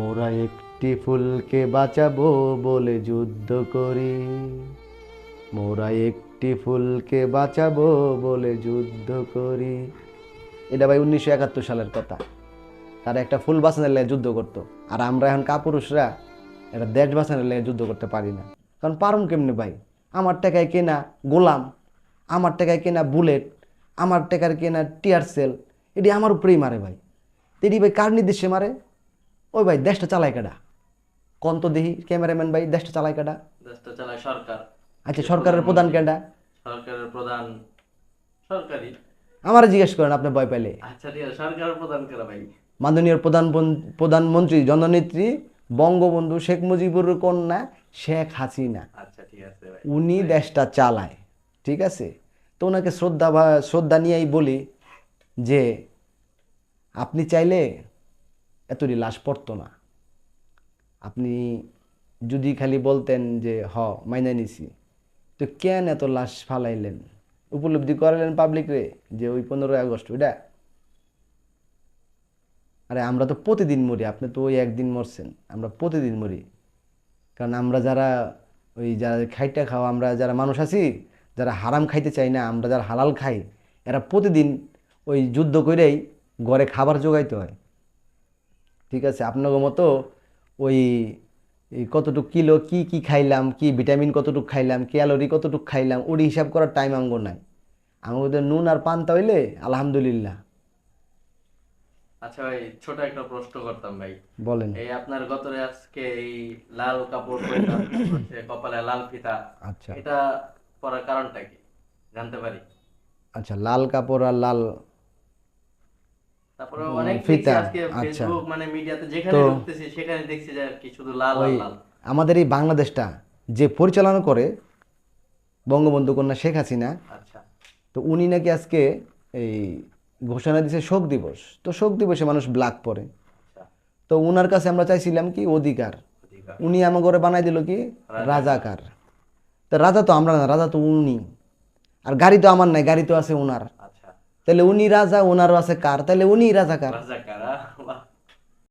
মোরা একটি ফুলকে বাঁচাবো বলে যুদ্ধ করি। মোরা একটি ফুলকে বাঁচাবো বলে যুদ্ধ করি। এটা ভাই উনিশশো একাত্তর সালের কথা। তারা একটা ফুল বাঁচানোর লেগে যুদ্ধ করতো। আর আমরা এখন কাপুরুষরা এটা দেশ বাঁচানোর লেগে যুদ্ধ করতে পারি না। কারণ পারুম কেমনি ভাই? আমার টাকায় কেনা গোলাম, আমার টাকায় কেনা বুলেট, আমার টাকার কেনা টিয়ার সেল, এটি আমার উপরেই মারে ভাই। এটি ভাই কার নির্দেশে মারে? ওই ভাই দেশটা চালায় কাটা কন তো দেখি ক্যামেরাম্যান ভাই দেশটা চালায় কাটা দেশটা চালায় সরকার। আচ্ছা সরকারের প্রধান কেডা? সরকারের প্রধান সরকারি। আমার জিজ্ঞেস করেন আপনি ভয় পেলে আচ্ছা ঠিক আছে সরকারের প্রধান কেরা ভাই? মাননীয় প্রধান প্রধানমন্ত্রী জননেত্রী বঙ্গবন্ধু শেখ মুজিবুর কন্যা শেখ হাসিনা। আচ্ছা ঠিক আছে ভাই। উনি দেশটা চালায় ঠিক আছে? তো ওনাকে শ্রদ্ধা শ্রদ্ধা নিয়েই বলি যে আপনি চাইলে এতটি লাশ পড়তো না। আপনি যদি খালি বলতেন যে, হ, মাইনা নিছি। তো কেন এত লাশ ফালাইলেন? উপলব্ধি করালেন পাবলিক রে যে, ওই পনেরোই আগস্ট, ওইটা? আরে, আমরা তো প্রতিদিন মরি, আপনি তো ওই একদিন মরছেন, আমরা প্রতিদিন মরি। কারণ আমরা যারা ওই যারা খাইটা খাওয়া, আমরা যারা মানুষ আছি, যারা হারাম খাইতে চাই না, আমরা যারা হালাল খাই, এরা প্রতিদিন ওই যুদ্ধ করেই ঘরে খাবার জোগাইতে হয়। ঠিক আছে? আপনার মতো ওই কতটুক কিলো কি কি খাইলাম কি ভিটামিন কতটুক খাইলাম ক্যালোরি কতটুক খাইলাম ওর হিসাব করার টাইম আঙ্গ নাই। আমাদের নুন আর পান্তা হইলে আলহামদুলিল্লাহ। আচ্ছা ভাই ছোট একটা প্রশ্ন করতাম ভাই। বলেন। এই আপনার গতরে আজকে এই লাল কাপড় কপালে লাল ফিতা আচ্ছা। এটা পরার কারণটা কি? জানতে পারি। আচ্ছা লাল কাপড় আর লাল তারপরে অনেক ফিতা, আজকে আচ্ছা। ফেসবুক মানে মিডিয়াতে যেখানে ঢুকতেছি সেখানে দেখছি যে আর কি শুধু লাল লাল। আমাদের এই বাংলাদেশটা যে পরিচালনা করে বঙ্গবন্ধু কন্যা শেখ হাসিনা আচ্ছা। তো উনি নাকি আজকে এই ঘোষণা দিয়েছে শোক দিবস। তো শোক দিবসে মানুষ ব্ল্যাক পরে। আচ্ছা। তো উনার কাছে আমরা চাইছিলাম কি অধিকার। উনি আমার ঘরে বানাই দিল কি? রাজাকার। তো রাজা তো আমরা না রাজা তো উনি। আর গাড়ি তো আমার নাই গাড়ি তো আছে উনার। আচ্ছা তাহলে উনি রাজা ওনারও আছে কার? তাহলে উনি রাজাকার। রাজাকারা